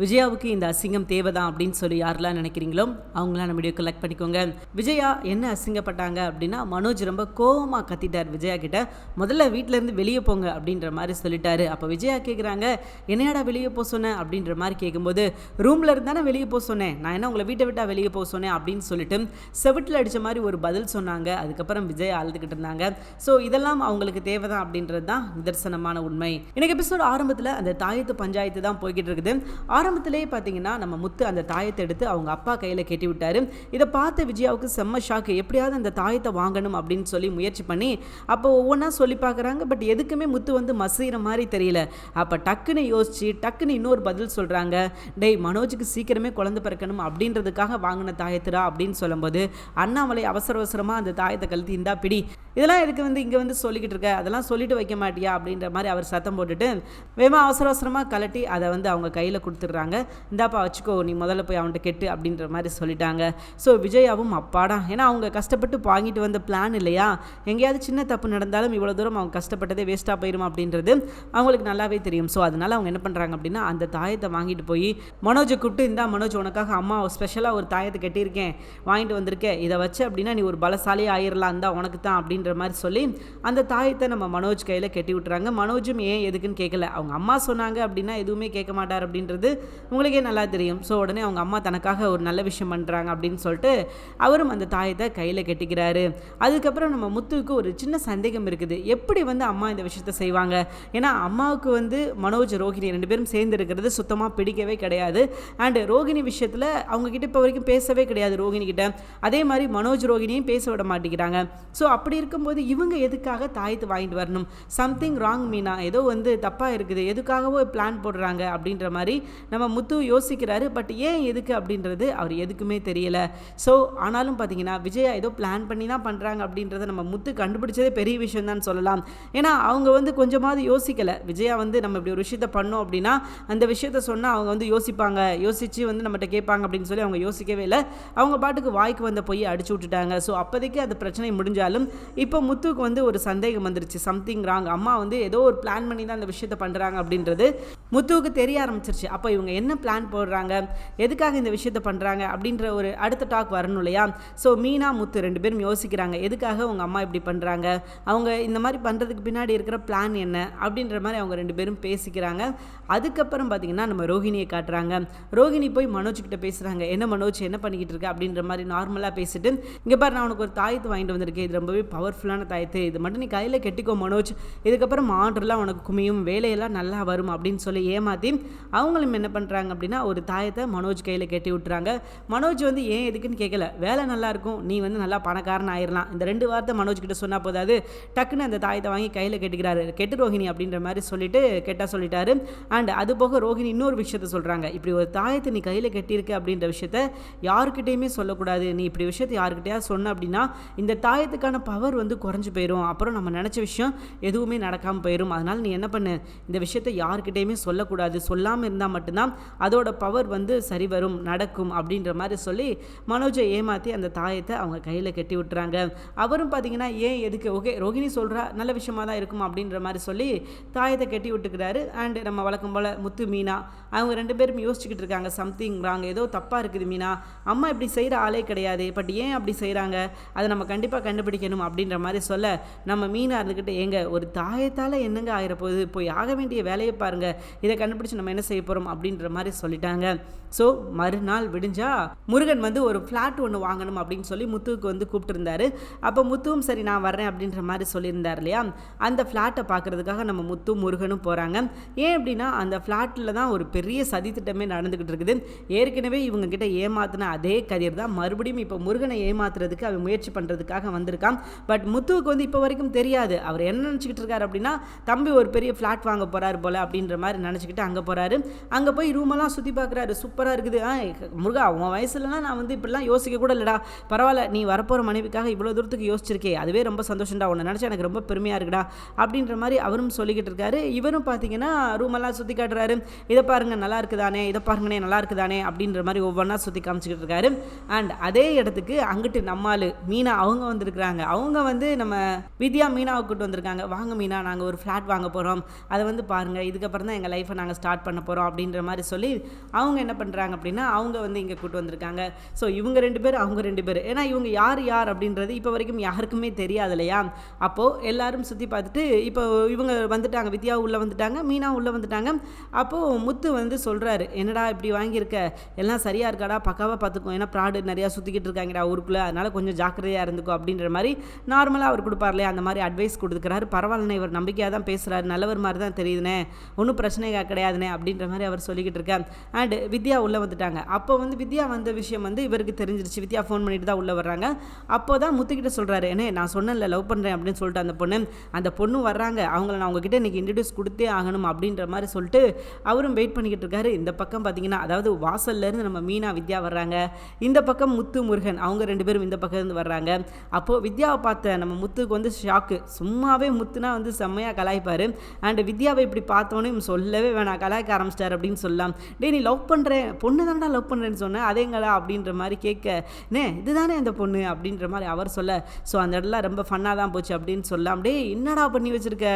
விஜயாவுக்கு இந்த அசிங்கம் தேவைதான் அப்படின்னு சொல்லி யாரெல்லாம் நினைக்கிறீங்களோ அவங்களாம் நம்ம வீடியோ கலெக்ட் பண்ணிக்கோங்க. விஜயா என்ன அசிங்கப்பட்டாங்க அப்படின்னா மனோஜ் ரொம்ப கோவமாக கத்திட்டார் விஜயா கிட்ட. முதல்ல வீட்டிலேருந்து வெளியே போங்க அப்படின்ற மாதிரி சொல்லிட்டாரு. அப்போ விஜயா கேட்குறாங்க என்னையாடா வெளியே போக சொன்னேன் அப்படின்ற மாதிரி கேட்கும்போது ரூமில் இருந்தானே வெளியே போக சொன்னேன். நான் என்ன உங்களை வீட்டை விட்டா வெளியே போக சொன்னேன்? அப்படின்னு சொல்லிட்டு செவிட்டில் அடித்த மாதிரி ஒரு பதில் சொன்னாங்க. அதுக்கப்புறம் விஜய் அழுதுகிட்டு இருந்தாங்க. ஸோ இதெல்லாம் அவங்களுக்கு தேவைதான் அப்படின்றது தான் நிதர்சனமான உண்மை. இன்னைக்கு எபிசோட் ஆரம்பத்தில் அந்த தாயத்து பஞ்சாயத்து தான் போய்கிட்டு இருக்குது. ஆரம்பத்திலேயே பார்த்தீங்கன்னா நம்ம முத்து அந்த தாயத்தை எடுத்து அவங்க அப்பா கையில் கெட்டி விட்டாரு. இதை பார்த்த விஜயாவுக்கு செம்ம ஷாக்கு எப்படியாவது அந்த தாயத்தை வாங்கணும் அப்படின்னு சொல்லி முயற்சி பண்ணி அப்போ ஒவ்வொன்றா சொல்லி பார்க்குறாங்க பட் எதுக்குமே முத்து வந்து மசீர மாதிரி தெரியல. அப்போ டக்குன்னு யோசிச்சு டக்குன்னு இன்னொரு பதில் சொல்கிறாங்க டேய் மனோஜுக்கு சீக்கிரமே குழந்தை பிறக்கணும் அப்படின்றதுக்காக வாங்கின தாயத்துடா அப்படின்னு சொல்லும்போது அண்ணாமலை அவசர அவசரமாக அந்த தாயத்தை கழுத்து இந்தா பிடி. இதெல்லாம் எதுக்கு வந்து இங்கே வந்து சொல்லிக்கிட்டு இருக்க? அதெல்லாம் சொல்லிட்டு வைக்க மாட்டியா? அப்படின்ற மாதிரி அவர் சத்தம் போட்டுட்டு வேமா அவசர அவசரமாக கலட்டி அதை வந்து அவங்க கையில் கொடுத்துட்றாங்க இந்தாப்பா வச்சுக்கோ நீ முதல்ல போய் அவன்கிட்ட கெட்டு அப்படின்ற மாதிரி சொல்லிட்டாங்க. ஸோ விஜயாவும் அப்பாடா. ஏன்னா அவங்க கஷ்டப்பட்டு வாங்கிட்டு வந்த பிளான் இல்லையா? எங்கேயாவது சின்ன தப்பு நடந்தாலும் இவ்வளோ தூரம் அவங்க கஷ்டப்பட்டதே வேஸ்ட்டாக போயிடும் அப்படின்றது அவங்களுக்கு நல்லாவே தெரியும். ஸோ அதனால் அவங்க என்ன பண்ணுறாங்க அப்படின்னா அந்த தாயத்தை வாங்கிட்டு போய் மனோஜை கூப்பிட்டு இந்தா மனோஜ் உனக்காக அம்மா ஸ்பெஷலாக ஒரு தாயத்தை கட்டியிருக்கேன். வாங்கிட்டு வந்திருக்கேன் இதை வச்சு அப்படின்னா நீ ஒரு பலசாலியாக ஆயிரலாம். இருந்தால் உனக்கு தான் அப்படின்ற மாதிரி சொல்லி அந்த தாயத்தை நம்ம மனோஜ் கையில் கட்டி விட்டுறாங்க. மனோஜும் ஏன் எதுக்குன்னு கேட்கல அவங்க அம்மா சொன்னாங்க அப்படின்னா எதுவுமே கேட்க மாட்டார் அப்படின்றது உங்களுக்கே நல்லா தெரியும். ஸோ உடனே அவங்க அம்மா தனக்காக ஒரு நல்ல விஷயம் பண்ணுறாங்க அப்படின்னு சொல்லிட்டு அவரும் அந்த தாயத்தை கையில் கட்டிக்கிறாரு. அதுக்கப்புறம் நம்ம முத்துவுக்கு ஒரு சின்ன சந்தேகம் இருக்குது. எப்படி வந்து அம்மா இந்த விஷயத்த செய்வாங்க? ஏன்னா அம்மாவுக்கு வந்து மனோஜ் ரோஹிணி ரெண்டு பேரும் சேர்ந்து இருக்கிறது சுத்தமாக பிடிக்கவே கிடையாது. அண்ட் ரோகிணி விஷயத்தில் அவங்க கிட்ட இப்போ வரைக்கும் பேசவே கிடையாது ரோஹிணி கிட்ட. அதே மாதிரி மனோஜ் ரோஹிணியும் பேச விட மாட்டேங்கிறாங்க. ஸோ அப்படி இருக்கும்போது இவங்க எதுக்காக தாயத்து வாங்கிட்டு வரணும்? Something wrong Meena. ஏதோ வந்து தப்பாக இருக்குது. எதுக்காகவோ பிளான் போடுறாங்க அப்படின்ற மாதிரி நம்ம முத்து யோசிக்கிறாரு பட் ஏன் எதுக்கு? அப்படின்றது அவர் எதுக்குமே தெரியல. ஸோ ஆனாலும் பார்த்தீங்கன்னா விஜயா ஏதோ பிளான் பண்ணி தான் பண்ணுறாங்க அப்படின்றத நம்ம முத்து கண்டுபிடிச்சதே பெரிய விஷயம் தான் சொல்லலாம். ஏன்னா அவங்க வந்து கொஞ்சமாவது யோசிக்கலை. விஜயா வந்து நம்ம இப்படி ஒரு விஷயத்த பண்ணோம் அப்படின்னா அந்த விஷயத்த சொன்னால் அவங்க வந்து யோசிப்பாங்க. யோசித்து வந்து நம்மகிட்ட கேட்பாங்க அப்படின்னு சொல்லி அவங்க யோசிக்கவே இல்லை. அவங்க பாட்டுக்கு வாய்க்கு வந்த போய் அடிச்சு விட்டுட்டாங்க. ஸோ அப்போதைக்கு அந்த பிரச்சனை முடிஞ்சாலும் இப்போ முத்துக்கு வந்து ஒரு சந்தேகம் வந்துருச்சு. சம்திங் ராங் அம்மா வந்து ஏதோ ஒரு பிளான் பண்ணி தான் அந்த விஷயத்த பண்ணுறாங்க அப்படின்றது முத்துவுக்கு தெரிய ஆரம்பிச்சிருச்சு. அப்போ இவங்க என்ன பிளான் போடுறாங்க எதுக்காக இந்த விஷயத்த பண்ணுறாங்க அப்படின்ற ஒரு அடுத்த டாக் வரணும் இல்லையா? ஸோ மீனா முத்து ரெண்டு பேரும் யோசிக்கிறாங்க எதுக்காக அவங்க அம்மா இப்படி பண்ணுறாங்க அவங்க இந்த மாதிரி பண்ணுறதுக்கு பின்னாடி இருக்கிற பிளான் என்ன? அப்படின்ற மாதிரி அவங்க ரெண்டு பேரும் பேசிக்கிறாங்க. அதுக்கப்புறம் பார்த்திங்கன்னா நம்ம ரோஹிணியை காட்டுறாங்க. ரோஹிணி போய் மனோஜ்கிட்ட பேசுகிறாங்க என்ன மனோஜ் என்ன பண்ணிக்கிட்டு இருக்க? அப்படின்ற மாதிரி நார்மலாக பேசிட்டு இங்கே பாரு நான் உனக்கு ஒரு தாயத்து வாங்கிட்டு வந்திருக்கேன். இது ரொம்பவே பவர்ஃபுல்லான தாயத்து. இது மட்டும் நீ கையில் கெட்டிக்கோ மனோஜ். இதுக்கப்புறம் ஆர்டர்லாம் உனக்கு குமியும் வேலையெல்லாம் நல்லா வரும் அப்படின்னு சொல்லி ஏமாற்றி அவங்களும் என்ன என்ன பண்ணுறாங்க அப்படின்னா ஒரு தாயத்தை மனோஜ் கையில் கட்டி விட்டுறாங்க. மனோஜ் வந்து ஏன் எதுக்குன்னு கேட்கல வேலை நல்லா இருக்கும். நீ வந்து நல்லா பணக்காரன் ஆயிடலாம் இந்த ரெண்டு வார்த்தை மனோஜ் கிட்ட சொன்னால் போதாது. டக்குன்னு அந்த தாயத்தை வாங்கி கையில் கட்டிக்கிறாரு. கெட்டு ரோஹிணி அப்படின்ற மாதிரி சொல்லிட்டு கெட்டா சொல்லிட்டாரு. அண்ட் அது போக ரோஹிணி இன்னொரு விஷயத்த சொல்கிறாங்க இப்படி ஒரு தாயத்தை நீ கையில் கட்டியிருக்க அப்படின்ற விஷயத்த யாருக்கிட்டேயுமே சொல்லக்கூடாது. நீ இப்படி விஷயத்த யாருக்கிட்டையா சொன்ன அப்படின்னா இந்த தாயத்துக்கான பவர் வந்து குறைஞ்சு போயிடும் அப்புறம் நம்ம நினச்ச விஷயம் எதுவுமே நடக்காமல் போயிடும் அதனால் நீ என்ன பண்ணு? இந்த விஷயத்தை யாருக்கிட்டேயுமே சொல்லக்கூடாது. சொல்லாமல் இருந்தால் மட்டும்தான் அதோட பவர் வந்து சரி வரும் நடக்கும் அப்படின்ற மாதிரி சொல்லி மனோஜை ஏமாற்றி அந்த தாயத்தை அவங்க கையில் கட்டி விட்டுறாங்க. அவரும் பார்த்தீங்கன்னா ஏன் எதுக்கு? ஓகே ரோகிணி சொல்கிறா நல்ல விஷயமா தான் இருக்கும் அப்படின்ற மாதிரி சொல்லி தாயத்தை கட்டி விட்டுக்கிறாரு. அண்ட் நம்ம வழக்கம் போல் முத்து மீனா அவங்க ரெண்டு பேரும் யோசிச்சுக்கிட்டு இருக்காங்க. சம்திங் ராங் ஏதோ தப்பாக இருக்குது மீனா. அம்மா இப்படி செய்கிற ஆளே கிடையாது. பட் ஏன் அப்படி செய்கிறாங்க அதை நம்ம கண்டிப்பாக கண்டுபிடிக்கணும் அப்படின்ற மாதிரி சொல்ல நம்ம மீனாக இருந்துக்கிட்டு ஏங்க ஒரு தாயத்தால் என்னங்க ஆகிற போகுது போய் ஆக வேண்டிய வேலையை பாருங்க. இதை கண்டுபிடிச்சி நம்ம என்ன செய்ய போகிறோம் அப்படின்ற மாதிரி சொல்லிட்டாங்க. ஸோ மறுநாள் விடிஞ்சால் முருகன் வந்து ஒரு ஃப்ளாட் ஒன்று வாங்கணும் அப்படின்னு சொல்லி முத்துவுக்கு வந்து கூப்பிட்டுருந்தாரு. அப்போ முத்துவும் சரி நான் வர்றேன் அப்படின்ற மாதிரி சொல்லியிருந்தார் இல்லையா? அந்த ஃப்ளாட்டை பார்க்குறதுக்காக நம்ம முத்து முருகனும் போகிறாங்க ஏன் அப்படின்னா அந்த ஃப்ளாட்டில் தான் ஒரு பெரிய சதி திட்டமே நடந்துக்கிட்டு இருக்குது. ஏற்கனவே இவங்க கிட்ட ஏமாத்தின அதே கதிர் தான் மறுபடியும் இப்போ முருகனை ஏமாத்துறதுக்கு அவன் முயற்சி பண்ணுறதுக்காக வந்திருக்கான். பட் முத்துவுக்கு வந்து இப்போ வரைக்கும் தெரியாது. அவர் என்ன நினச்சிக்கிட்டு இருக்காரு அப்படின்னா தம்பி ஒரு பெரிய ஃப்ளாட் வாங்க போகிறாரு போல் அப்படின்ற மாதிரி நினச்சிக்கிட்டு அங்கே போகிறாரு அங்கே போய் ரூமெல்லாம் சுற்றி பார்க்குறாரு சூப்பராக இருக்குது. ஆ முருகா உன் வயசுலலாம் நான் வந்து இப்படிலாம் யோசிக்க கூட இல்லைடா. பரவாயில்ல நீ வரப்போகிற மனைவிக்காக இவ்வளோ தூரத்துக்கு யோசிச்சிருக்கே. அதுவே ரொம்ப சந்தோஷம்டா. உன்னை நினச்சி எனக்கு ரொம்ப பெருமையாக இருக்குடா. அப்படின்ற மாதிரி அவரும் சொல்லிக்கிட்டு இருக்காரு. இவரும் பார்த்தீங்கன்னா ரூமெல்லாம் சுற்றி காட்டுறாரு. இதை பாருங்க நல்லா இருக்குதானே? இதை பாருங்கண்ணே நல்லா இருக்குதானே? அப்படின்ற மாதிரி ஒவ்வொன்றா சுற்றி காமிச்சிக்கிட்டு இருக்காரு. அண்ட் அதே இடத்துக்கு அங்கிட்டு நம்மால் மீனா அவங்க வந்திருக்கிறாங்க. அவங்க வந்து நம்ம வித்யா மீனாவை கூட்டு வந்திருக்காங்க. வாங்க மீனா நாங்கள் ஒரு ஃப்ளாட் வாங்க போகிறோம் அதை வந்து பாருங்கள் இதுக்கப்புறம் தான் எங்கள் லைஃப்பை நாங்கள் ஸ்டார்ட் பண்ண போகிறோம் அப்படின்ற மாதிரி சொல்லி அவங்க என்ன பண்ணுறாங்க அப்படின்னா அவங்க வந்து இங்கே கூட்டு வந்திருக்காங்க. ஸோ இவங்க ரெண்டு பேர் அவங்க ரெண்டு பேர். ஏன்னா இவங்க யார் யார் அப்படின்றது இப்போ வரைக்கும் யாருக்குமே தெரியாது இல்லையா அப்போது எல்லாரும் சுற்றி பார்த்துட்டு இப்போ இவங்க வந்துட்டாங்க வித்யா உள்ளே வந்துட்டாங்க மீனா உள்ளே வந்துட்டாங்க. அப்போது முத்து வந்து சொல்கிறாரு என்னடா இப்படி வாங்கியிருக்க? எல்லாம் சரியாக இருக்காடா? பக்காவாக பார்த்துக்கோ ஏன்னா ப்ராடு நிறையா சுற்றிக்கிட்டு இருக்காங்கடா ஊருக்குள்ளே. அதனால் கொஞ்சம் ஜாக்கிரதையாக இருந்துக்கும் அப்படின்ற மாதிரி நார்மலாக அவர் கொடுப்பார் இல்லையா? அந்த மாதிரி அட்வைஸ் கொடுத்துக்கிறாரு. பரவாயில்லண்ணே இவர் நம்பிக்கையாக தான் பேசுகிறாரு நல்லவர் மாதிரி தான் தெரியுதுனே ஒன்றும் பிரச்சனை கிடையாதுனே அப்படின்ற மாதிரி அவர் சொல்லிக்கிட்டு இருக்கேன் அண்டு வித்யா உள்ளே வந்துட்டாங்க. அப்போ வந்து வித்யா வந்த விஷயம் வந்து இவருக்கு தெரிஞ்சிருச்சு. வித்யா ஃபோன் பண்ணிட்டு தான் உள்ளே வர்றாங்க. அப்போ தான் முத்துக்கிட்ட சொல்கிறாரு என்ன நான் சொன்னேன்ல லவ் பண்ணுறேன் அப்படின்னு சொல்லிட்டு அந்த பொண்ணு. அந்த பொண்ணு வர்றாங்க. அவங்கள நான் உங்ககிட்ட இன்றைக்கி இன்ட்ரடியூஸ் கொடுத்தே ஆகணும் அப்படின்ற மாதிரி சொல்லிட்டு அவரும் வெயிட் பண்ணிக்கிட்டு இருக்காரு. இந்த பக்கம் பார்த்தீங்கன்னா அதாவது வாசல்லேருந்து நம்ம மீனா வித்யா வர்றாங்க. இந்த பக்கம் முத்து முருகன் அவங்க ரெண்டு பேரும் இந்த பக்கம் இருந்து வர்றாங்க. அப்போது வித்யாவை பார்த்த நம்ம முத்துக்கு வந்து ஷாக்கு சும்மாவே முத்துனா வந்து செம்மையாக கலாய்ப்பார். அண்ட் வித்யாவை இப்படி பார்த்தோன்னே சொல்லவே வேணாம். கலாய்க்க ஆரம்பிச்சிட்டார் அப்படின்னு சொல்லலாம். டே நீ லவ் பண்ணுறேன் பொண்ணு தானடா லவ் பண்ணுறேன்னு சொன்னேன் அதேங்களா அப்படின்ற மாதிரி கேட்க நே இதுதானே அந்த பொண்ணு? அப்படின்ற மாதிரி அவர் சொல்ல ஸோ அந்த இடத்துல ரொம்ப ஃபன்னாக தான் போச்சு அப்படின்னு சொல்ல அப்படியே என்னடா பண்ணி வச்சிருக்க?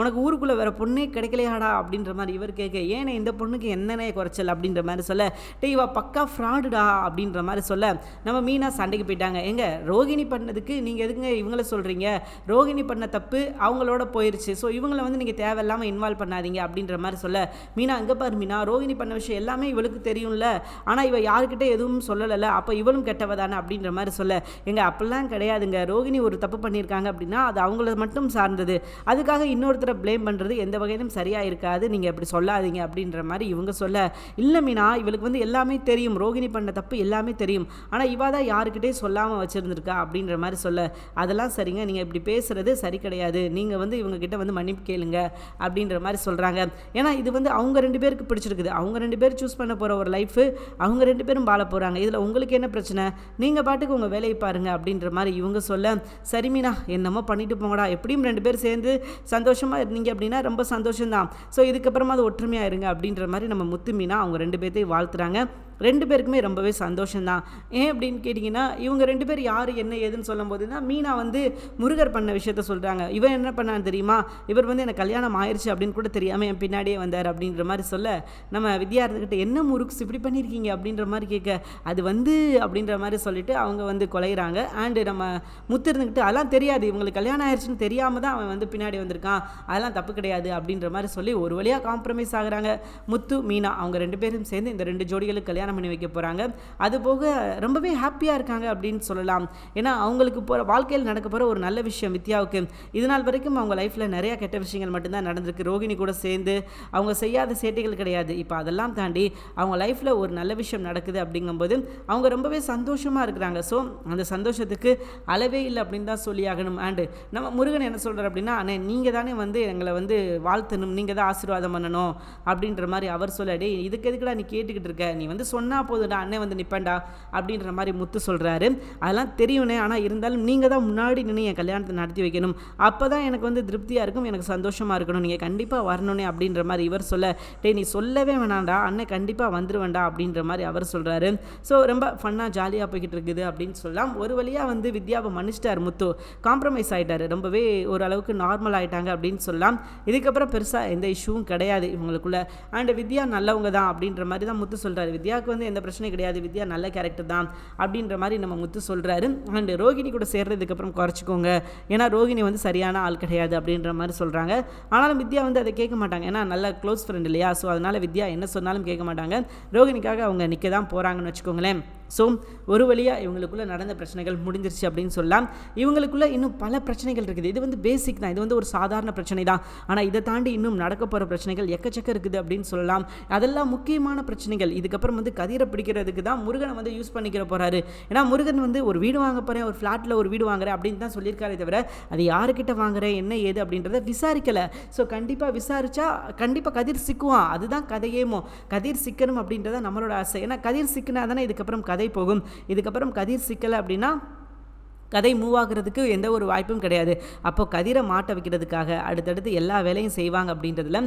உனக்கு ஊருக்குள்ளே வேற பொண்ணே கிடைக்கலையாடா? அப்படின்ற மாதிரி இவர் கேட்க ஏனே இந்த பொண்ணுக்கு என்னென்ன குறைச்சல்? அப்படின்ற மாதிரி சொல்ல டே இவா பக்கா ஃப்ராடுடா அப்படின்ற மாதிரி சொல்ல நம்ம மீனா சண்டைக்கு போயிட்டாங்க. எங்க? ரோகிணி பண்ணதுக்கு நீங்கள் எதுங்க இவங்கள சொல்கிறீங்க ரோகிணி பண்ண தப்பு அவங்களோட போயிருச்சு. ஸோ இவங்களை வந்து நீங்கள் தேவையில்லாமல் இன்வால்வ் பண்ணாதீங்க அப்படின்ற மாதிரி சொல்ல மீனா அங்கே பாரு மீனா ரோகிணி பண்ண விஷயம் எல்லாமே இவளுக்கு தெரியும். தெரியும்ல ஆனால் இவள் யாருக்கிட்ட எதுவும் சொல்லலைல்ல. அப்போ இவளும் கெட்டவ தானே அப்படின்ற மாதிரி சொல்ல. எங்கள் அப்படிலாம் கிடையாதுங்க. ரோகிணி ஒரு தப்பு பண்ணியிருக்காங்க அப்படின்னா அது அவங்கள மட்டும் சார்ந்தது. அதுக்காக இன்னொருத்தரை ப்ளேம் பண்ணுறது எந்த வகையிலும் சரியாக இருக்காது நீங்கள் அப்படி சொல்லாதீங்க அப்படின்ற மாதிரி இவங்க சொல்ல. இல்லை மீனா இவளுக்கு வந்து எல்லாமே தெரியும். ரோகிணி பண்ண தப்பு எல்லாமே தெரியும். ஆனால் இவா தான் யாருக்கிட்டே சொல்லாமல் வச்சுருந்துருக்கா அப்படின்ற மாதிரி சொல்ல. அதெல்லாம் சரிங்க. நீங்கள் இப்படி பேசுகிறது சரி கிடையாது. நீங்கள் வந்து இவங்ககிட்ட வந்து மன்னிப்பு கேளுங்க அப்படின்ற மாதிரி சொல்கிறாங்க ஏன்னா இது வந்து அவங்க ரெண்டு பேருக்கு பிடிச்சிருக்குது. அவங்க ரெண்டு பேர் சூஸ் பண்ண போகிற ஒரு லைஃபு அவங்க ரெண்டு பேரும் வாழ போகிறாங்க இதில் உங்களுக்கு என்ன பிரச்சனை? நீங்கள் பாட்டுக்கு உங்கள் வேலையை பாருங்கள் அப்படின்ற மாதிரி இவங்க சொல்ல சரி மீனா என்னமோ பண்ணிட்டு போங்கடா. எப்படியும் ரெண்டு பேர் சேர்ந்து சந்தோஷமாக இருந்தீங்க அப்படின்னா ரொம்ப சந்தோஷம்தான். ஸோ இதுக்கப்புறமா அது ஒற்றுமையாக இருங்க அப்படின்ற மாதிரி நம்ம முத்து மீனா அவங்க ரெண்டு பேர்த்தையும் வாழ்த்துறாங்க. ரெண்டு பேருக்குமே ரொம்பவே சந்தோஷம்தான். ஏன் அப்படின்னு கேட்டிங்கன்னா இவங்க ரெண்டு பேர் யார் என்ன ஏதுன்னு சொல்லும்போது தான் மீனா வந்து முருகர் பண்ண விஷயத்த சொல்கிறாங்க இவன் என்ன பண்ணான்னு தெரியுமா? இவர் வந்து எனக்கு கல்யாணம் ஆயிடுச்சு அப்படின்னு கூட தெரியாமல் என் பின்னாடியே வந்தார் அப்படின்ற மாதிரி சொல்ல நம்ம வித்யா இருந்துக்கிட்ட என்ன முருக்ஸ் இப்படி பண்ணியிருக்கீங்க அப்படின்ற மாதிரி கேட்க அது வந்து அப்படின்ற மாதிரி சொல்லிட்டு அவங்க வந்து கொலைகிறாங்க அண்டு நம்ம முத்து இருந்துக்கிட்டு அதெல்லாம் தெரியாது இவங்களுக்கு கல்யாணம் ஆயிடுச்சுன்னு தெரியாமல் தான் அவன் வந்து பின்னாடி வந்திருக்கான். அதெல்லாம் தப்பு கிடையாது அப்படின்ற மாதிரி சொல்லி ஒரு வழியாக காம்ப்ரமைஸ் ஆகுறாங்க. முத்து மீனா அவங்க ரெண்டு பேரும் சேர்ந்து இந்த ரெண்டு ஜோடிகளுக்கு கல்யாணம் பண்ணி வைக்க போகிறாங்க அது போக ரொம்பவே ஹாப்பியாக இருக்காங்க அப்படின்னு சொல்லலாம். ஏன்னா அவங்களுக்கு போகிற வாழ்க்கையில் நடக்க போகிற ஒரு நல்ல விஷயம் வித்யாவுக்கு. இது நாள் வரைக்கும் அவங்க லைஃப்பில் நிறையா கெட்ட விஷயங்கள் மட்டும்தான் நடந்திருக்கு. ரோகிணி கூட சேர்ந்து அவங்க செய்யாத சேட்டைகள் கிடையாது. இப்போ அதெல்லாம் தாண்டி அவங்க லைஃப்பில் ஒரு நல்ல விஷயம் நடக்குது அப்படிங்கும்போது அவங்க ரொம்பவே சந்தோஷமாக இருக்கிறாங்க. ஸோ அந்த சந்தோஷத்துக்கு அளவே இல்லை அப்படின்னு தான் சொல்லி ஆகணும். அண்டு நம்ம முருகன் என்ன சொல்கிறார் அப்படின்னா அண்ணே நீங்கள் தானே வந்து எங்களை வந்து வாழ்த்தணும். நீங்கள் தான் ஆசீர்வாதம் பண்ணணும். அப்படின்ற மாதிரி அவர் சொல்ல இதுக்கு எதுக்குடா நீ கேட்டுக்கிட்டு இருக்க? நீ வந்து சொன்னால் போதுடா அண்ணன் வந்து நிற்பேன்டா அப்படின்ற மாதிரி முத்து சொல்கிறாரு அதெல்லாம் தெரியும்னே ஆனால் இருந்தாலும் நீங்கள் தான் முன்னாடி நின்று என் கல்யாணத்தை நடத்தி வைக்கணும். அப்போ தான் எனக்கு வந்து திருப்தியாக இருக்கும் எனக்கு சந்தோஷமாக இருக்கணும். நீங்கள் கண்டிப்பாக வரணுனே அப்படின்ற மாதிரி இவர் சொல்ல டே நீ சொல்லவே வேணாண்டா அண்ணன் கண்டிப்பாக வந்துடுவேண்டா அப்படின்ற மாதிரி அவர் சொல்கிறாரு ஸோ ரொம்ப ஃபன்னாக ஜாலியாக போய்கிட்டு இருக்குது அப்படின்னு சொல்லலாம். ஒரு வழியாக வந்து வித்யாவை மன்னிச்சிட்டார் முத்து. காம்ப்ரமைஸ் ஆகிட்டார் ரொம்பவே ஓரளவுக்கு நார்மல் ஆகிட்டாங்க அப்படின்னு சொல்லலாம். இதுக்கப்புறம் பெருசாக எந்த இஷ்யூவும் கிடையாது இவங்களுக்குள்ள. அண்ட் வித்யா நல்லவங்க தான் அப்படின்ற மாதிரி தான் முத்து சொல்கிறாரு வித்யாவுக்கு வந்து எந்த பிரச்சனையும் கிடையாது. வித்யா நல்ல கேரக்டர் தான் அப்படின்ற மாதிரி நம்ம முத்து சொல்கிறாரு அண்ட் ரோகிணி கூட சேர்றதுக்கப்புறம் குறைச்சிக்கோங்க. ஏன்னா ரோகிணி வந்து சரியான ஆள் கிடையாது அப்படின்ற மாதிரி சொல்கிறாங்க ஆனாலும் வித்யா வந்து அதை கேட்க மாட்டாங்க. ஏன்னா நல்ல க்ளோஸ் ஃப்ரெண்ட் இல்லையா? ஸோ அதனால் வித்யா என்ன சொன்னாலும் கேட்க மாட்டாங்க. ரோகிணிக்காக அவங்க நிற்க தான் போகிறாங்கன்னு வச்சுக்கோங்களேன். ஸோ ஒரு வழியாக இவங்களுக்குள்ளே நடந்த பிரச்சனைகள் முடிஞ்சிருச்சு அப்படின்னு சொல்லலாம். இவங்களுக்குள்ளே இன்னும் பல பிரச்சனைகள் இருக்குது. இது வந்து பேசிக் தான். இது வந்து ஒரு சாதாரண பிரச்சனை தான். ஆனால் இதை தாண்டி இன்னும் நடக்க போகிற பிரச்சனைகள் எக்கச்சக்க இருக்குது அப்படின்னு சொல்லலாம். அதெல்லாம் முக்கியமான பிரச்சனைகள். இதுக்கப்புறம் வந்து கதிரை பிடிக்கிறதுக்கு தான் முருகனை வந்து யூஸ் பண்ணிக்கிற போகிறாரு ஏன்னா முருகன் வந்து ஒரு வீடு வாங்க போகிறேன் ஒரு ஃப்ளாட்டில் ஒரு வீடு வாங்குறேன் அப்படின்னு தான் சொல்லியிருக்காரே தவிர அது யாருக்கிட்ட வாங்குறேன் என்ன ஏது அப்படின்றத விசாரிக்கலை. ஸோ கண்டிப்பாக விசாரித்தா கண்டிப்பாக கதிர் சிக்குவான். அதுதான் கதையேமோ கதிர் சிக்கணும் அப்படின்றத நம்மளோட ஆசை. ஏன்னா கதிர் சிக்கினா தானே இதுக்கப்புறம் கதை போகும். இதுக்கப்புறம் கதிர் சிக்கலை அப்படின்னா கதை மூவ் ஆகுறதுக்கு எந்த ஒரு வாய்ப்பும் கிடையாது. அப்போ கதிரை மாட்ட வைக்கிறதுக்காக அடுத்தடுத்து எல்லா வேலையும் செய்வாங்க அப்படின்றதுல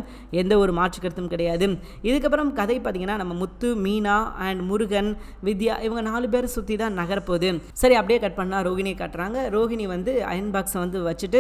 எந்த ஒரு மாற்று கருத்தும் கிடையாது. இதுக்கப்புறம் கதை பார்த்தீங்கன்னா நம்ம முத்து மீனா அண்ட் முருகன் வித்யா இவங்க நாலு பேர் சுற்றி தான் நகரப்போகுது. சரி அப்படியே கட் பண்ணால் ரோகிணியை காட்டுறாங்க. ரோகிணி வந்து அயன் பாக்ஸை வந்து வச்சுட்டு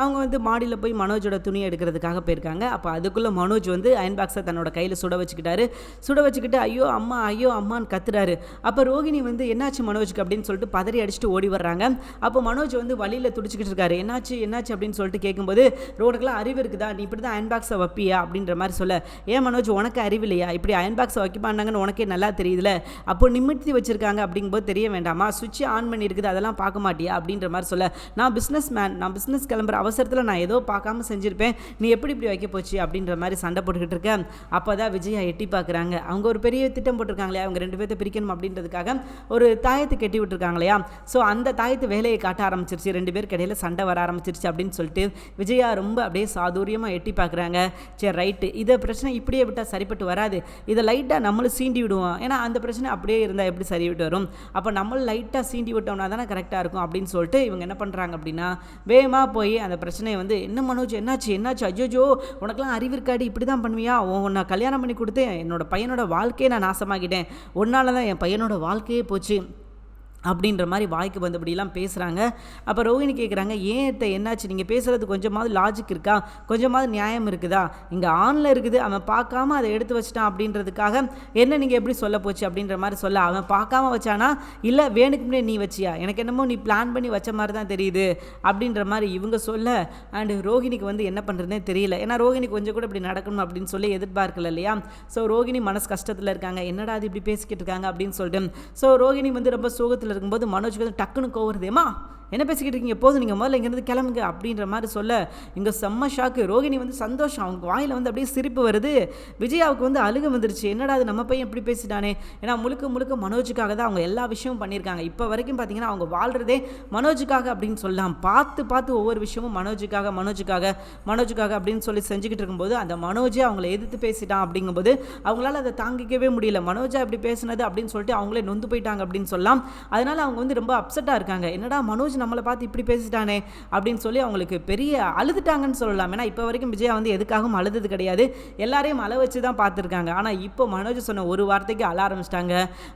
அவங்க வந்து மாடியில் போய் மனோஜோட துணி எடுக்கிறதுக்காக போயிருக்காங்க. அப்போ அதுக்குள்ளே மனோஜ் வந்து அயன் பாக்ஸை தன்னோட கையில் சுட வச்சுக்கிட்டாரு. சுட வச்சுக்கிட்டு ஐயோ அம்மா ஐயோ அம்மான்னு கத்துறாரு. அப்போ ரோகிணி வந்து என்னாச்சு மனோஜுக்கு? அப்படின்னு சொல்லிட்டு பதறி அடிச்சுட்டு ஓடி வர்றாங்க. அப்போ மனோஜ் வந்து வழியில் துடிச்சிக்கிட்டு இருக்காரு. என்னாச்சு என்னாச்சு? அப்படின்னு சொல்லிட்டு கேட்கும்போது ரோடுக்கெல்லாம் அறிவு இருக்குதா? நீ இப்படி தான் அயன் பாக்ஸை வைப்பியா? அப்படின்ற மாதிரி சொல்ல ஏன் மனோஜ் உனக்கு அறிவு இல்லையா? இப்படி அயன் பாக்ஸை வைக்கப்பாண்டாங்கன்னு உனக்கே நல்லா தெரியுதுல. அப்போ நிமித்தி வச்சிருக்காங்க. அப்படிங்கும்போது தெரிய வேண்டாமா? சுவிட்ச் ஆன் பண்ணி இருக்குது அதெல்லாம் பார்க்க மாட்டியா? அப்படின்ற மாதிரி சொல்ல நான் பிஸ்னஸ் மேன் நான் பிஸ்னஸ் கிளம்புற அவசரத்தில் நான் ஏதோ பார்க்காம செஞ்சுருப்பேன். நீ எப்படி இப்படி வைக்க போச்சு? அப்படின்ற மாதிரி சண்டை போட்டுக்கிட்டு இருக்கேன் அப்போ தான் விஜயா எட்டி பார்க்குறாங்க அவங்க ஒரு பெரிய திட்டம் போட்டிருக்காங்களே அவங்க ரெண்டு பேர்த்த பிரிக்கணும் அப்படின்றதுக்காக ஒரு தாயத்தை கட்டி விட்டுருக்காங்க இல்லையா ஸோ அந்த தாயத்தை வேலையை காட்ட ஆரம்பிச்சிருச்சு. ரெண்டு பேருக்கு இடையில சண்டை வர ஆரம்பிச்சிருச்சு அப்படின்னு சொல்லிட்டு விஜயா ரொம்ப அப்படியே சாதுரியமாக எட்டி பார்க்குறாங்க சரி ரைட்டு இதை பிரச்சனை இப்படியே விட்டால் சரிப்பட்டு வராது. இதை லைட்டாக நம்மளும் சீண்டி விடுவோம். ஏன்னா அந்த பிரச்சனை அப்படியே இருந்தால் எப்படி சரி விட்டு வரும்? அப்போ நம்மளும் லைட்டாக சீண்டி விட்டோம்னா தானே கரெக்டாக இருக்கும் அப்படின்னு சொல்லிட்டு இவங்க என்ன பண்ணுறாங்க அப்படின்னா வேகமாக போய் அந்த பிரச்சனையை வந்து என்ன மனோஜ் என்னாச்சு? என்னாச்சு? அஜோஜோ உனக்கெல்லாம் அறிவு இருக்காடி இப்படி தான் பண்ணுவியா உன்னை கல்யாணம் பண்ணி கொடுத்து என்னோட பையனோட வாழ்க்கையை நான் நாசமாகிட்டேன் ஒன்னால தான் என் பையனோட வாழ்க்கையே போச்சு. அப்படின்ற மாதிரி வாய்க்கு வந்தபடியெல்லாம் பேசுகிறாங்க அப்போ ரோஹிணி கேட்குறாங்க ஏன் இத்த என்னாச்சு? நீங்கள் பேசுகிறது கொஞ்சமாவது லாஜிக் இருக்கா? கொஞ்சமாவது நியாயம் இருக்குதா? இங்கே ஆனில் இருக்குது அவன் பார்க்காம அதை எடுத்து வச்சிட்டான் அப்படின்றதுக்காக என்ன நீங்கள் எப்படி சொல்ல போச்சு? அப்படின்ற மாதிரி சொல்ல அவன் பார்க்காம வச்சானா இல்லை வேணுக்கு முன்னே நீ வச்சியா? எனக்கு என்னமோ நீ பிளான் பண்ணி வச்ச மாதிரி தான் தெரியுது. அப்படின்ற மாதிரி இவங்க சொல்ல அண்டு ரோஹிணிக்கு வந்து என்ன பண்ணுறதுனே தெரியல. ஏன்னா ரோஹிணி கொஞ்சம் கூட இப்படி நடக்கணும் அப்படின்னு சொல்லி எதிர்பார்க்கல இல்லையா? ஸோ ரோஹிணி மனசு கஷ்டத்தில் இருக்காங்க. என்னடா அது இப்படி பேசிக்கிட்டு இருக்காங்க? அப்படின்னு சொல்லிட்டு. ஸோ ரோஹிணி வந்து ரொம்ப சோகத்தில் இருக்கும்போது மனோஜ் வந்து டக்குன்னு கோவருதேமா என்ன பேசிக்கிட்டு இருக்கீங்க? போதும் நீங்கள் முதல்ல இங்கேருந்து கிளம்புங்க அப்படின்ற மாதிரி சொல்ல இங்கே செம்ம ஷாக்கு ரோகிணி வந்து சந்தோஷம். அவங்க வாயில் வந்து அப்படியே சிரிப்பு வருது. விஜயாவுக்கு வந்து அழுக வந்துருச்சு. என்னடா அது நம்ம பையன் இப்படி பேசிட்டானே? ஏன்னா முழுக்க முழுக்க மனோஜுக்காக தான் அவங்க எல்லா விஷயமும் பண்ணியிருக்காங்க. இப்போ வரைக்கும் பார்த்தீங்கன்னா அவங்க வாழ்கிறதே மனோஜுக்காக அப்படின்னு சொல்லலாம். பார்த்து பார்த்து ஒவ்வொரு விஷயமும் மனோஜுக்காக மனோஜுக்காக மனோஜுக்காக அப்படின்னு சொல்லி செஞ்சுக்கிட்டு இருக்கும்போது அந்த மனோஜே அவங்கள எதிர்த்து பேசிட்டான் அப்படிங்கும்போது அவங்களால அதை தாங்கிக்கவே முடியல. மனோஜா இப்படி பேசினது அப்படின்னு சொல்லிட்டு அவங்களே நொந்து போயிட்டாங்க அப்படின்னு சொல்லலாம். அதனால அவங்க வந்து ரொம்ப அப்செட்டாக இருக்காங்க. என்னடா மனோஜ் நம்மளை பார்த்து இப்படி பேசிட்டானே அப்படின்னு சொல்லி அவங்களுக்கு பெரிய அழுதுட்டாங்கன்னு சொல்லலாம். ஏன்னா இப்போ வரைக்கும் விஜயா வந்து எதுக்காகவும் அழுதது கிடையாது. எல்லாரையும் அழ வச்சு தான் பார்த்துருக்காங்க. ஆனால் இப்போ மனோஜ் சொன்ன ஒரு வார்த்தைக்கு அழ ஆரம்பிச்சிட்டாங்க.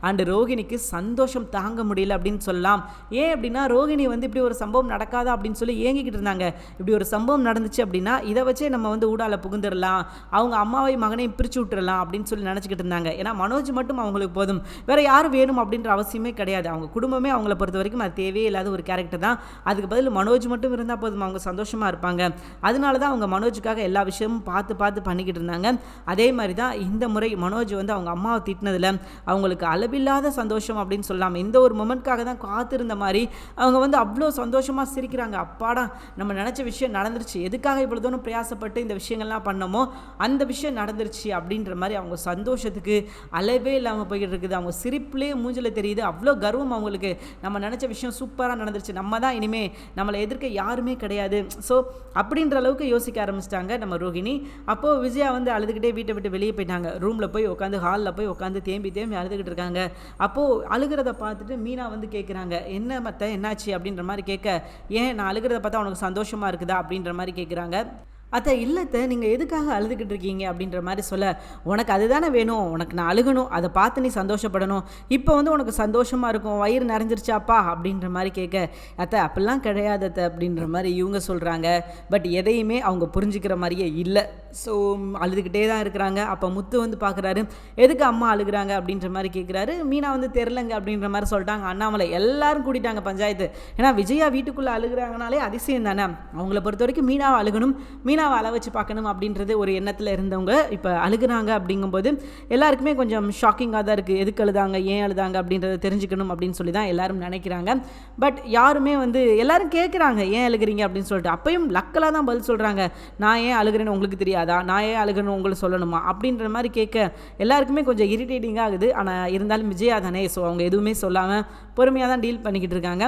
அண்டு ரோகிணிக்கு சந்தோஷம் தாங்க முடியல அப்படின்னு சொல்லலாம். ஏன் அப்படின்னா ரோகிணி வந்து இப்படி ஒரு சம்பவம் நடக்காதா அப்படின்னு சொல்லி ஏங்கிக்கிட்டு இருந்தாங்க. இப்படி ஒரு சம்பவம் நடந்துச்சு அப்படின்னா இதை வச்சே நம்ம வந்து ஊடால புகுந்துடலாம். அவங்க அம்மாவை மகனையும் பிரித்து விட்டுறலாம் அப்படின்னு சொல்லி நினச்சிக்கிட்டு இருந்தாங்க. ஏன்னா மனோஜ் மட்டும் அவங்களுக்கு போதும். வேற யாரும் வேணும் அப்படின்ற அவசியமே கிடையாது. அவங்க குடும்பமே அவங்கள பொறுத்த வரைக்கும் அது தேவையே இல்லாத ஒரு கேரக்டர் தான் அதுக்கு பதில் மனோஜ் மட்டும் இருந்தால் போதும்? அவங்க சந்தோஷமாக இருப்பாங்க. அதனால தான் அவங்க மனோஜுக்காக எல்லா விஷயமும் பார்த்து பார்த்து பண்ணிக்கிட்டு இருந்தாங்க. அதே மாதிரி தான் இந்த முறை மனோஜ் வந்து அவங்க அம்மாவை திட்டினதில் அவங்களுக்கு அளவில்லாத சந்தோஷம் அப்படின்னு சொல்லலாம் இந்த ஒரு மொமெண்ட்காக தான் காத்திருந்த மாதிரி அவங்க வந்து அவ்வளோ சந்தோஷமாக சிரிக்கிறாங்க. அப்பாடா நம்ம நினச்ச விஷயம் நடந்துருச்சு. எதுக்காக இவ்வளோ தூரம் பிரயாசப்பட்டு இந்த விஷயங்கள்லாம் பண்ணமோ அந்த விஷயம் நடந்துருச்சு அப்படின்ற மாதிரி அவங்க சந்தோஷத்துக்கு அளவே இல்லாமல் போய்கிட்டு இருக்குது. அவங்க சிரிப்புலேயே மூஞ்சில் தெரியுது. அவ்வளோ கர்வம் அவங்களுக்கு. நம்ம நினச்ச விஷயம் சூப்பராக நடந்துருச்சு. நம்ம தான் இனிமேல் நம்மளை எதிர்க்க யாருமே கிடையாது. ஸோ அப்படின்ற அளவுக்கு யோசிக்க ஆரம்பிச்சிட்டாங்க நம்ம ரோஹிணி. அப்போது விஜயா வந்து அழுதுகிட்டே வீட்டை விட்டு வெளியே போயிட்டாங்க. ரூமில் போய் உட்காந்து ஹாலில் போய் உட்காந்து தேம்பி தேம்பி அழுதுகிட்டு இருக்காங்க. அப்போது அழுகிறத பார்த்துட்டு மீனா வந்து கேட்குறாங்க என்ன மற்ற என்னாச்சு? அப்படின்ற மாதிரி கேட்க ஏன் நான் அழுகிறத பார்த்தா உனக்கு சந்தோஷமாக இருக்குதா? அப்படின்ற மாதிரி கேட்குறாங்க அத்தை இல்லத்தை நீங்கள் எதுக்காக அழுதுகிட்டு இருக்கீங்க அப்படின்ற மாதிரி சொல்ல உனக்கு அதுதானே வேணும் உனக்கு நான் அழுகணும் அதை பார்த்து நீ சந்தோஷப்படணும். இப்போ வந்து உனக்கு சந்தோஷமாக இருக்கும் வயிறு நிறைஞ்சிருச்சாப்பா அப்படின்ற மாதிரி கேட்க அத்தை அப்படிலாம் கிடையாது அத்தை அப்படின்ற மாதிரி இவங்க சொல்கிறாங்க பட் எதையுமே அவங்க புரிஞ்சுக்கிற மாதிரியே இல்லை. ஸோ அழுதுகிட்டே தான் இருக்கிறாங்க. அப்போ முத்து வந்து பார்க்குறாரு எதுக்கு அம்மா அழுகுறாங்க? அப்படின்ற மாதிரி கேட்குறாரு. மீனா வந்து தெரிலங்க அப்படின்ற மாதிரி சொல்லிட்டாங்க. அண்ணாமலை எல்லாரும் கூட்டிட்டாங்க பஞ்சாயத்து. ஏன்னா விஜயா வீட்டுக்குள்ளே அழுகுறாங்கனாலே அதிசயம் தானே அவங்கள பொறுத்த வரைக்கும் மீனாவை அழுகணும். மீனாவை அழ வச்சு பார்க்கணும் அப்படின்றது ஒரு எண்ணத்தில் இருந்தவங்க இப்போ அழுகுறாங்க அப்படிங்கும்போது எல்லாருக்குமே கொஞ்சம் ஷாக்கிங்காக தான் இருக்குது எதுக்கு அழுதாங்க? ஏன் அழுதாங்க? அப்படின்றத தெரிஞ்சுக்கணும் அப்படின்னு சொல்லி தான் எல்லாரும் நினைக்கிறாங்க. பட் யாருமே வந்து எல்லாரும் கேட்குறாங்க ஏன் அழுகுறீங்க? அப்படின்னு சொல்லிட்டு. அப்பையும் லக்கலாக தான் பதில் சொல்கிறாங்க நான் ஏன் அழுகுறேன்னு உங்களுக்கு தெரியாதா? நான் ஏன் அழுகுறேன்னு உங்களுக்கு சொல்லணுமா? அப்படின்ற மாதிரி கேட்க எல்லாருக்குமே கொஞ்சம் இரிட்டேட்டிங்காக ஆகுது ஆனால் இருந்தாலும் விஜயா தானே. ஸோ அவங்க எதுவுமே சொல்லாமல் பொறுமையாக தான் டீல் பண்ணிக்கிட்டு இருக்காங்க.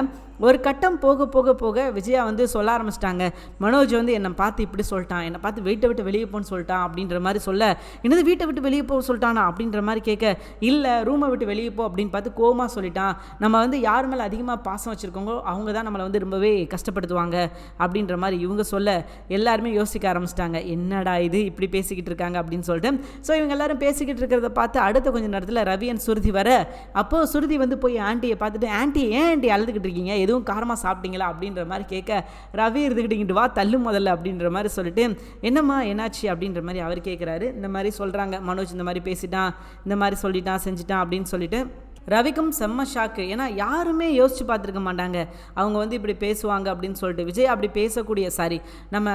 ஒரு கட்டம் போக போக போக விஜயா வந்து சொல்ல ஆரம்பிச்சிட்டாங்க. மனோஜ் வந்து என்னை பார்த்து இப்படி சொல்லிட்டான். என்னை பார்த்து வீட்டை விட்டு வெளியே போன்னு சொல்லிட்டான் அப்படின்ற மாதிரி சொல்ல என்னது வீட்டை விட்டு வெளியே போக சொல்லிட்டானா? அப்படின்ற மாதிரி கேட்க இல்லை ரூமை விட்டு வெளியே போ அப்படின்னு பார்த்து கோமா சொல்லிட்டான். நம்ம வந்து யார் மேலே அதிகமாக பாசம் வச்சுருக்கோங்களோ அவங்க தான் நம்மளை வந்து ரொம்பவே கஷ்டப்படுத்துவாங்க அப்படின்ற மாதிரி இவங்க சொல்ல எல்லாருமே யோசிக்க ஆரம்பிச்சிட்டாங்க. என்னடா இது? இப்படி பேசிக்கிட்டு இருக்காங்க அப்படின்னு சொல்லிட்டு. ஸோ இவங்க எல்லாரும் பேசிக்கிட்டு இருக்கிறத பார்த்து அடுத்த கொஞ்சம் நேரத்தில் ரவி அண்ட் சுருதி வர. அப்போது சுருதி வந்து போய் ஆண்டியை பார்த்து பார்த்துட்டு ஆண்டி ஏன் ஆண்டி அழுதுகிட்டு இருக்கீங்க? எதுவும் காரமாக சாப்பிட்டீங்களா? அப்படின்ற மாதிரி கேட்க ரவி இருந்துக்கிட்டு வா தள்ளு முதல்ல அப்படின்ற மாதிரி சொல்லிட்டு என்னம்மா என்னாச்சு? அப்படின்ற மாதிரி அவர் கேட்குறாரு. இந்த மாதிரி சொல்கிறாங்க மனோஜ் இந்த மாதிரி பேசிட்டான் இந்த மாதிரி சொல்லிட்டான் செஞ்சிட்டான் அப்படின்னு சொல்லிட்டு ரவிக்கும் செம்ம ஷாக்கு ஏன்னா யாருமே யோசிச்சு பார்த்துருக்க மாட்டாங்க. அவங்க வந்து இப்படி பேசுவாங்க அப்படின்னு சொல்லிட்டு. விஜய் அப்படி பேசக்கூடிய சாரி நம்ம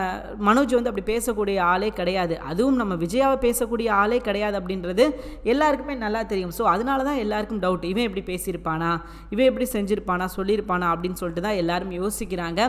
மனோஜ் வந்து அப்படி பேசக்கூடிய ஆளே கிடையாது. அதுவும் நம்ம விஜயாவை பேசக்கூடிய ஆளே கிடையாது அப்படின்றது எல்லாருக்குமே நல்லா தெரியும். ஸோ அதனால தான் எல்லாருக்கும் டவுட் இவன் எப்படி பேசியிருப்பானா? இவன் எப்படி செஞ்சிருப்பானா? சொல்லியிருப்பானா? அப்படின்னு சொல்லிட்டு தான் எல்லாரும் யோசிக்கிறாங்க.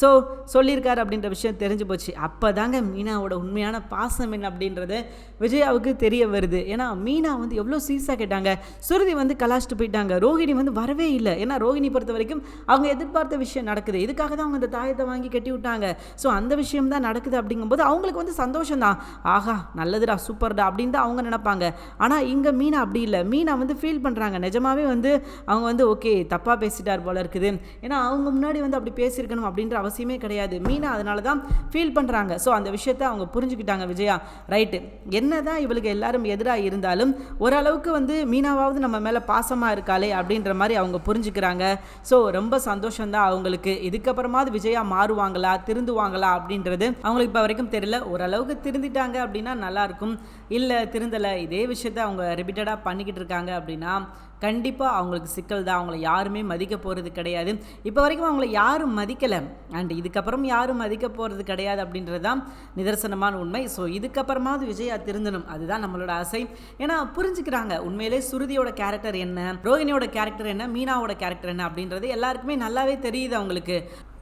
ஸோ சொல்லியிருக்காரு அப்படின்ற விஷயம் தெரிஞ்சு போச்சு. அப்போ தாங்க மீனாவோட உண்மையான பாசம் என்ன அப்படின்றது விஜயாவுக்கு தெரிய வருது. ஏன்னா மீனா வந்து எவ்வளோ சீஸாக கேட்டாங்க. சுருதி வந்து கலாச்சிட்டு போயிட்டாங்க. ரோஹிணி வந்து வரவே இல்லை. ஏன்னா ரோஹிணி பொறுத்த வரைக்கும் அவங்க எதிர்பார்த்த விஷயம் நடக்குது. இதுக்காக தான் அவங்க இந்த தாயத்தை வாங்கி கட்டி விட்டாங்க. ஸோ அந்த விஷயம் தான் நடக்குது அப்படிங்கும்போது அவங்களுக்கு வந்து சந்தோஷம் தான் ஆஹா நல்லதுடா சூப்பர்டா அப்படின்னு தான் அவங்க நினைப்பாங்க. ஆனால் இங்கே மீனா அப்படி இல்லை. மீனா வந்து ஃபீல் பண்ணுறாங்க நிஜமாவே வந்து அவங்க வந்து ஓகே தப்பாக பேசிட்டார் போல இருக்குது. ஏன்னா அவங்க முன்னாடி வந்து அப்படி பேசியிருக்கணும் அப்படின்ற அவசியமே கிடையாது. மீனா அதனால தான் ஃபீல் பண்ணுறாங்க ஸோ அந்த விஷயத்தை அவங்க புரிஞ்சுக்கிட்டாங்க விஜயா. ரைட்டு என்ன தான் இவளுக்கு எல்லாரும் எதிராக இருந்தாலும் ஓரளவுக்கு வந்து மீனாவாவது நம்ம மேலே பாசமாக இருக்காளே அப்படின்ற மாதிரி அவங்க புரிஞ்சுக்கிறாங்க. ஸோ ரொம்ப சந்தோஷம்தான் அவங்களுக்கு. இதுக்கப்புறமாவது விஜயா மாறுவாங்களா திருந்துவாங்களா அப்படின்றது அவங்களுக்கு இப்போ வரைக்கும் தெரியல. ஓரளவுக்கு திருந்திட்டாங்க அப்படின்னா நல்லாயிருக்கும் இல்லை திருந்தலை. இதே விஷயத்த அவங்க ரிப்பீட்டடாக பண்ணிக்கிட்டு இருக்காங்க அப்படின்னா கண்டிப்பாக அவங்களுக்கு சிக்கல் தான். அவங்கள யாருமே மதிக்க போகிறது கிடையாது. இப்போ வரைக்கும் அவங்கள யாரும் மதிக்கலை. அண்ட் இதுக்கப்புறம் யாரும் மதிக்க போகிறது கிடையாது அப்படின்றது தான் நிதர்சனமான உண்மை. ஸோ இதுக்கப்புறமாவது விஜயா திருந்தணும். அதுதான் நம்மளோட ஆசை. ஏன்னா புரிஞ்சுக்கிறாங்க. உண்மையிலே சுருதியோட கேரக்டர் என்ன? ரோஹிணியோட கேரக்டர் என்ன? மீனாவோட கேரக்டர் என்ன? அப்படின்றது எல்லாருக்குமே நல்லாவே தெரியுது அவங்களுக்கு.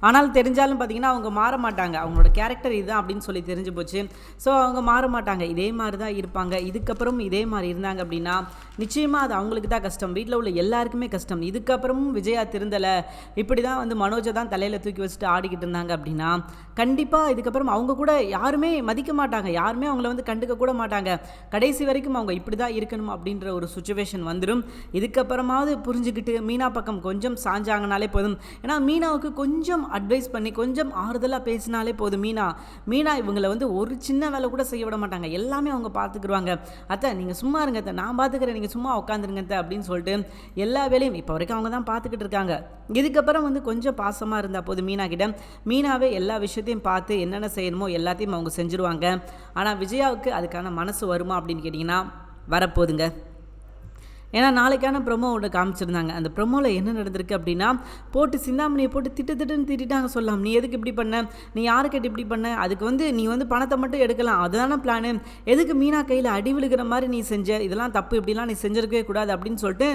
ஆனால் தெரிஞ்சாலும் பார்த்தீங்கன்னா அவங்க மாற மாட்டாங்க. அவங்களோட கேரக்டர் இதுதான் அப்படின்னு சொல்லி தெரிஞ்சு போச்சு. ஸோ அவங்க மாற மாட்டாங்க. இதே மாதிரி தான் இருப்பாங்க. இதுக்கப்புறம் இதே மாதிரி இருந்தாங்க அப்படின்னா நிச்சயமாக அது அவங்களுக்கு தான் கஷ்டம். வீட்டில் உள்ள எல்லாருக்குமே கஷ்டம். இதுக்கப்புறமும் விஜயா திருந்தலை இப்படி தான் வந்து மனோஜை தான் தலையில் தூக்கி வச்சுட்டு ஆடிக்கிட்டு இருந்தாங்க அப்படின்னா கண்டிப்பாக இதுக்கப்புறம் அவங்க கூட யாருமே மதிக்க மாட்டாங்க. யாருமே அவங்கள வந்து கண்டுக்க கூட மாட்டாங்க. கடைசி வரைக்கும் அவங்க இப்படி தான் இருக்கணும் அப்படின்ற ஒரு சுச்சுவேஷன் வந்துடும் இதுக்கப்புறமாவது புரிஞ்சுக்கிட்டு மீனா பக்கம் கொஞ்சம் சாஞ்சாங்கனாலே போதும். ஏன்னா மீனாவுக்கு கொஞ்சம் அட்வைஸ் பண்ணி கொஞ்சம் ஆறுதலாக பேசினாலே போதும். மீனா மீனா இவங்களை வந்து ஒரு சின்ன வேலை கூட செய்ய விட மாட்டாங்க. எல்லாமே அவங்க பார்த்துக்குருவாங்க அத்தை நீங்கள் சும்மா இருங்க அத்தை. நான் பார்த்துக்கிறேன் நீங்கள் சும்மா உட்காந்துருங்க அத்தை அப்படின்னு சொல்லிட்டு எல்லா வேலையும் இப்போ வரைக்கும் அவங்க தான் பார்த்துக்கிட்டு இருக்காங்க. இதுக்கப்புறம் வந்து கொஞ்சம் பாசமாக இருந்தால் போதும் மீனா கிட்ட. மீனாவே எல்லா விஷயத்தையும் பார்த்து என்னென்ன செய்யணுமோ எல்லாத்தையும் அவங்க செஞ்சுருவாங்க. ஆனால் விஜயாவுக்கு அதுக்கான மனசு வருமா அப்படின்னு கேட்டிங்கன்னா வரப்போதுங்க. ஏன்னா நாளைக்கான ப்ரொமோ ஒன்று காமிச்சிருந்தாங்க. அந்த ப்ரொமோவில் என்ன நடந்திருக்கு அப்படின்னா போட்டு சிந்தாமணியை போட்டு திட்டு திட்டுன்னு திட்டாங்க சொல்லலாம் நீ எதுக்கு இப்படி பண்ண? நீ யாருக்கிட்ட இப்படி பண்ண? அதுக்கு வந்து நீ வந்து பணத்தை மட்டும் எடுக்கலாம். அதுதான பிளானு எதுக்கு மீனா கையில் அடி விழுகிற மாதிரி நீ செஞ்ச? இதெல்லாம் தப்பு. இப்படிலாம் நீ செஞ்சிருக்கவே கூடாது அப்படின்னு சொல்லிட்டு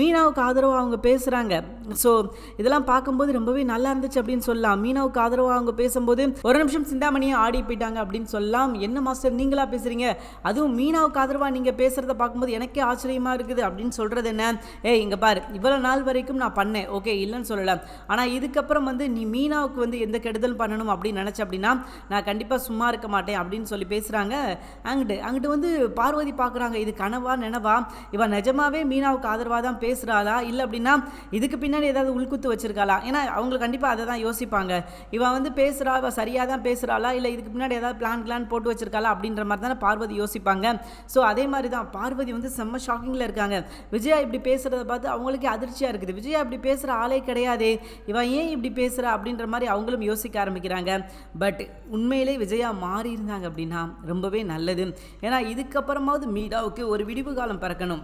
மீனாவுக்கு ஆதரவாக அவங்க பேசுகிறாங்க ஸோ இதெல்லாம் பார்க்கும்போது ரொம்பவே நல்லா இருந்துச்சு அப்படின்னு சொல்லலாம். மீனாவுக்கு ஆதரவாக அவங்க பேசும்போது ஒரு நிமிஷம் சிந்தாமணியை ஆடி போயிட்டாங்க அப்படின்னு சொல்லலாம். என்ன மாஸ்டர் நீங்களா பேசுகிறீங்க அதுவும் மீனாவுக்கு ஆதரவாக நீங்கள் பேசுகிறத பார்க்கும்போது எனக்கே ஆச்சரியமாக இருக்குது. அப்படின்னு அப்படின்னு சொல்கிறது என்ன? ஏய் இங்கே பாரு. இவ்வளோ நாள் வரைக்கும் நான் பண்ணேன். ஓகே இல்லைன்னு சொல்லலை. ஆனால் இதுக்கப்புறம் வந்து நீ மீனாவுக்கு வந்து எந்த கெடுதல் பண்ணணும் அப்படின்னு நினச்ச அப்படின்னா நான் கண்டிப்பாக சும்மா இருக்க மாட்டேன் அப்படின்னு சொல்லி பேசுகிறாங்க அங்கிட்டு அங்கிட்டு வந்து பார்வதி பார்க்குறாங்க இது கனவா நினவா? இவன் நிஜமாவே மீனாவுக்கு ஆதரவாக தான் பேசுகிறாளா இல்லை அப்படின்னா இதுக்கு பின்னாடி ஏதாவது உள்குத்து வச்சுருக்காளா? ஏன்னா அவங்களுக்கு கண்டிப்பாக அதை தான் யோசிப்பாங்க. இவன் வந்து பேசுகிறா இவன் சரியாக தான் பேசுகிறாளா இல்லை இதுக்கு பின்னாடி ஏதாவது பிளான் பிளான் போட்டு வச்சிருக்காளா? அப்படின்ற மாதிரி தானே பார்வதி யோசிப்பாங்க. ஸோ அதே மாதிரி தான் பார்வதி வந்து செம்ம ஷாக்கிங்கில் இருக்காங்க. விஜயா இப்படி பேசுகிறத பார்த்து அவங்களுக்கே அதிர்ச்சியாக இருக்குது. விஜயா இப்படி பேசுகிற ஆளே கிடையாதே. இவன் ஏன் இப்படி பேசுகிறா அப்படின்ற மாதிரி அவங்களும் யோசிக்க ஆரம்பிக்கிறாங்க. பட் உண்மையிலே விஜயா மாறி இருந்தாங்க அப்படின்னா ரொம்பவே நல்லது. ஏன்னா இதுக்கப்புறமாவது மீடாவுக்கு ஒரு விடிவு காலம் பிறக்கணும்.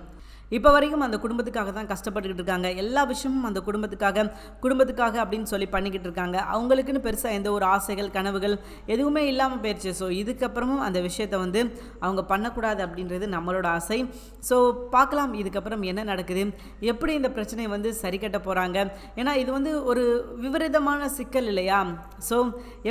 இப்போ வரைக்கும் அந்த குடும்பத்துக்காக தான் கஷ்டப்பட்டுக்கிட்டு இருக்காங்க. எல்லா விஷயமும் அந்த குடும்பத்துக்காக குடும்பத்துக்காக அப்படின்னு சொல்லி பண்ணிக்கிட்டு இருக்காங்க. அவங்களுக்குன்னு பெருசாக எந்த ஒரு ஆசைகள் கனவுகள் எதுவுமே இல்லாமல் போயிடுச்சு ஸோ இதுக்கப்புறமும் அந்த விஷயத்தை வந்து அவங்க பண்ணக்கூடாது அப்படின்றது நம்மளோட ஆசை. ஸோ பார்க்கலாம் இதுக்கப்புறம் என்ன நடக்குது. எப்படி இந்த பிரச்சனையை வந்து சரி கட்ட போகிறாங்க ஏன்னா இது வந்து ஒரு விபரீதமான சிக்கல் இல்லையா? ஸோ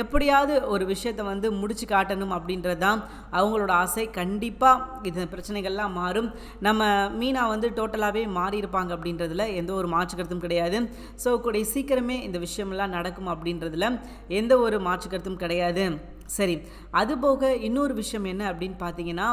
எப்படியாவது ஒரு விஷயத்தை வந்து முடிச்சு காட்டணும் அப்படின்றது தான் அவங்களோட ஆசை. கண்டிப்பாக இந்த பிரச்சனைகள்லாம் மாறும். நம்ம மீனா வந்து டோட்டலாகவே மாறியிருப்பாங்க அப்படின்றதுல எந்த ஒரு மாற்று கருத்தும் கிடையாது. ஸோ கூடிய சீக்கிரமே இந்த விஷயமெல்லாம் நடக்கும் அப்படின்றதுல எந்த ஒரு மாற்று கருத்தும் கிடையாது. சரி அதுபோக இன்னொரு விஷயம் என்ன அப்படின்னு பார்த்தீங்கன்னா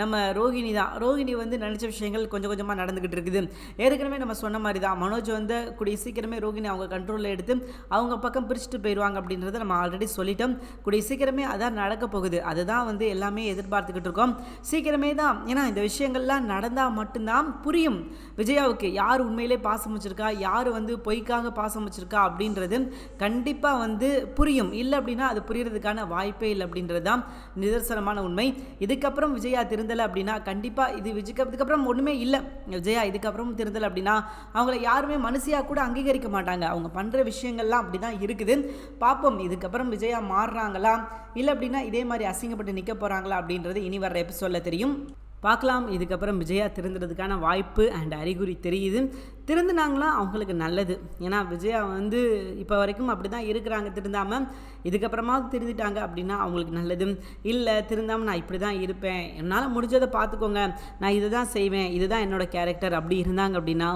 நம்ம ரோகிணி தான். ரோகிணி வந்து நினச்ச விஷயங்கள் கொஞ்சம் கொஞ்சமாக நடந்துக்கிட்டு இருக்குது. ஏற்கனவே நம்ம சொன்ன மாதிரி தான் மனோஜ் வந்து கூடிய சீக்கிரமே ரோகிணி அவங்க கண்ட்ரோலில் எடுத்து அவங்க பக்கம் பிரிச்சுட்டு போயிடுவாங்க அப்படின்றத நம்ம ஆல்ரெடி சொல்லிட்டோம். கூடிய சீக்கிரமே அதான் நடக்க போகுது. அதுதான் வந்து எல்லாமே எதிர்பார்த்துக்கிட்டு இருக்கோம். சீக்கிரமே தான். ஏன்னா இந்த விஷயங்கள்லாம் நடந்தால் மட்டும்தான் புரியும். விஜயாவுக்கு யார் உண்மையிலே பாசம் வச்சுருக்கா? யார் வந்து பொய்க்காக பாசம் வச்சுருக்கா? அப்படின்றது கண்டிப்பாக வந்து புரியும். இல்லை அப்படின்னா அது புரியறதுக்கான வாய்ப்பு இல்லை அப்படின்றது தான் நிதர்சனமான உண்மை. இதுக்கப்புறம் விஜயா திருந்தலை அப்படின்னா கண்டிப்பாக இது விஜய்க்கு இதுக்கப்புறம் ஒன்றுமே இல்லை. விஜயா இதுக்கப்புறம் திருந்தலை அப்படின்னா அவங்கள யாருமே மனுஷியாக கூட அங்கீகரிக்க மாட்டாங்க. அவங்க பண்ணுற விஷயங்கள்லாம் அப்படி தான் இருக்குது. பார்ப்போம் இதுக்கப்புறம் விஜயா மாறுறாங்களா? இல்லை அப்படின்னா இதே மாதிரி அசிங்கப்பட்டு நிற்க போகிறாங்களா அப்படின்றது இனி வர்ற எபிசோடில் தெரியும். பார்க்கலாம் இதுக்கப்புறம் விஜயா திருந்துறதுக்கான வாய்ப்பு அண்ட் அறிகுறி தெரியுது. திருந்தினாங்களா? அவங்களுக்கு நல்லது. ஏன்னா விஜயா வந்து இப்போ வரைக்கும் அப்படி தான் இருக்கிறாங்க. திருந்தாமல் இதுக்கப்புறமா திருந்திட்டாங்க அப்படின்னா அவங்களுக்கு நல்லது. இல்லை திருந்தாமல் நான் இப்படி தான் இருப்பேன். என்னால் முடிஞ்சதை பார்த்துக்கோங்க நான் இதை தான் செய்வேன். இதுதான் என்னோடய கேரக்டர் அப்படி இருந்தாங்க அப்படின்னா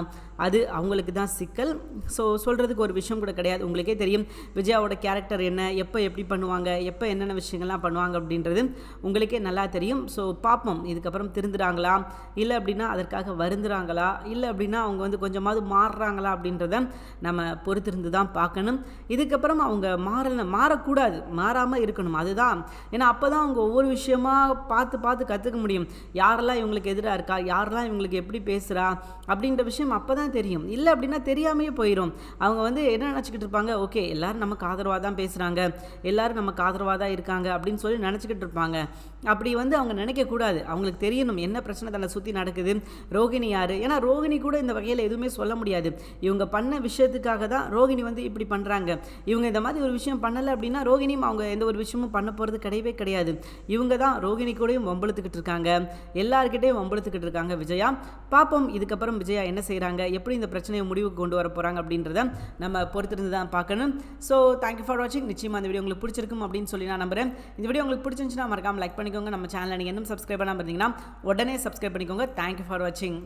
அது அவங்களுக்கு தான் சிக்கல். ஸோ சொல்கிறதுக்கு ஒரு விஷயம் கூட கிடையாது. உங்களுக்கே தெரியும் விஜயாவோட கேரக்டர் என்ன எப்போ எப்படி பண்ணுவாங்க எப்போ என்னென்ன விஷயங்கள்லாம் பண்ணுவாங்க அப்படின்றது உங்களுக்கே நல்லா தெரியும். ஸோ பார்ப்போம் இதுக்கப்புறம் திருந்துறாங்களா? இல்லை அப்படின்னா அதற்காக வருந்துறாங்களா? இல்லை அப்படின்னா அவங்க வந்து கொஞ்சம் கொஞ்சமாவது மாறுறாங்களா அப்படின்றத நம்ம பொறுத்திருந்து தான் பார்க்கணும். இதுக்கப்புறம் அவங்க மாறல மாறக்கூடாது மாறாமல் இருக்கணும். அதுதான். ஏன்னா அப்போ தான் அவங்க ஒவ்வொரு விஷயமா பார்த்து பார்த்து கற்றுக்க முடியும். யாரெல்லாம் இவங்களுக்கு எதிராக இருக்கா? யாரெல்லாம் இவங்களுக்கு எப்படி பேசுகிறா அப்படின்ற விஷயம் அப்போ தான் தெரியும். இல்லை அப்படின்னா தெரியாமையே போயிடும் அவங்க வந்து என்ன நினச்சிக்கிட்டு இருப்பாங்க? ஓகே எல்லாரும் நமக்கு ஆதரவாக தான் பேசுகிறாங்க எல்லோரும் நமக்கு ஆதரவாக தான் இருக்காங்க அப்படின்னு சொல்லி நினச்சிக்கிட்டு இருப்பாங்க. அப்படி வந்து அவங்க நினைக்கக்கூடாது. அவங்களுக்கு தெரியணும் என்ன பிரச்சனை தன்னை சுற்றி நடக்குது. ரோகிணி யார்? ஏன்னா ரோகிணி கூட இந்த வகையில் எதுவுமே சொல்ல முடியாது. இவங்க பண்ண விஷயத்துக்காக தான் ரோகிணி வந்து இப்படி பண்ணுறாங்க இவங்க இந்த மாதிரி ஒரு விஷயம் பண்ணலை அப்படின்னா ரோகிணியும் அவங்க எந்த ஒரு விஷயமும் பண்ண போகிறது கிடையவே கிடையாது. இவங்க தான் ரோகிணி கூடயும் வம்பளுத்துக்கிட்டு இருக்காங்க. எல்லாருக்கிட்டையும் வம்பளுத்துக்கிட்டு இருக்காங்க விஜயா. பார்ப்போம் இதுக்கப்புறம் விஜயா என்ன செய்கிறாங்க எப்படி இந்த பிரச்சனையை முடிவுக்கு கொண்டு வர போகிறாங்க அப்படின்றத நம்ம பொறுத்திருந்து தான் பார்க்கணும். ஸோ தேங்க்யூ ஃபார் வாட்சிங் நிச்சயமாக இந்த வீடியோ உங்களுக்கு பிடிச்சிருக்கும் அப்படின்னு சொல்லி நான் நம்புறேன். இந்த வீடியோ உங்களுக்கு பிடிச்சிருந்துச்சுன்னா மறக்காமல் லைக் பண்ணிக்கோங்க. நம்ம சேனலை நீங்கள் இன்னும் சப்ஸ்கிரைப் பண்ணாமல் இருந்தீங்கன்னா உடனே சப்ஸ்கிரைப் பண்ணிக்கோங்க. தேங்க்யூ ஃபார் வாட்சிங்